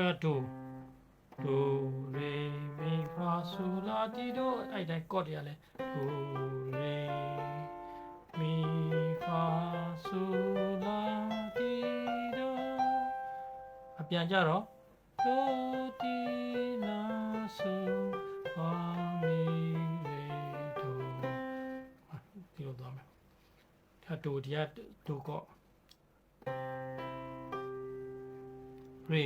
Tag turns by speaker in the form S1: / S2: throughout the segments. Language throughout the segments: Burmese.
S1: ဖက်ဒိုဒိုရေမီဖာဆူလာတီဒိုအဲ့တိုင်းကော့တွေကလည်းဒိုရေမီဖာဆူလာတီဒိုအပြန်ကြတော့ဒိုတီလာဆူဖာမီရေဒိုဒီလိုသွားမယ်ဒါဒိုဒီကဒိုကော့ re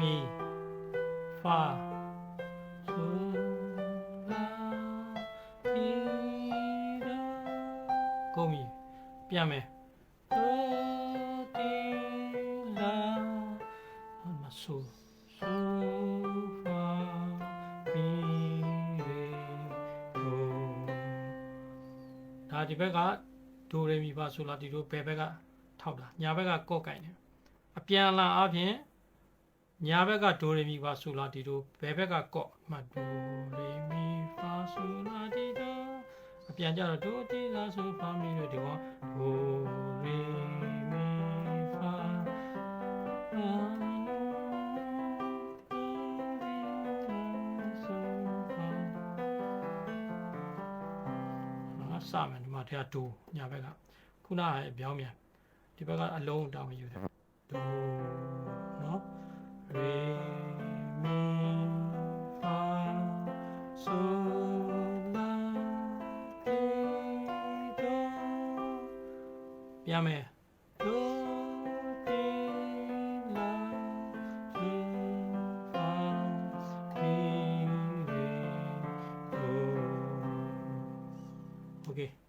S1: mi fa so la ti do ကိုမီပြန်မယ် do ti la မဆို so fa mi re do ဒါဒီဘက်ကဒိုရေမီဖာဆိုလာဒီတို့ဘယ်ဘက်ကထောက်တာညာဘက်ကကော့ကင်တယ်အပြန်အလာအပြင် ညာဘက်ကဒိုရေမီဖာဆိုလာဒီတို့ဘယ်ဘက်ကကော့မှဒိုရေမီဖာဆိုလာဒီတို့အပြန်ကြတော့ဒိုတီလာဆိုဖာမီတို့ဒီကောဒိုရေမီဖာစမယ်ဒီမှာထဲကဒိုညာဘက်ကခုနကအပြောင်းမြန်ဒီဘက်ကအလုံးတောင်းယူတယ်ဒို 听见没？OK。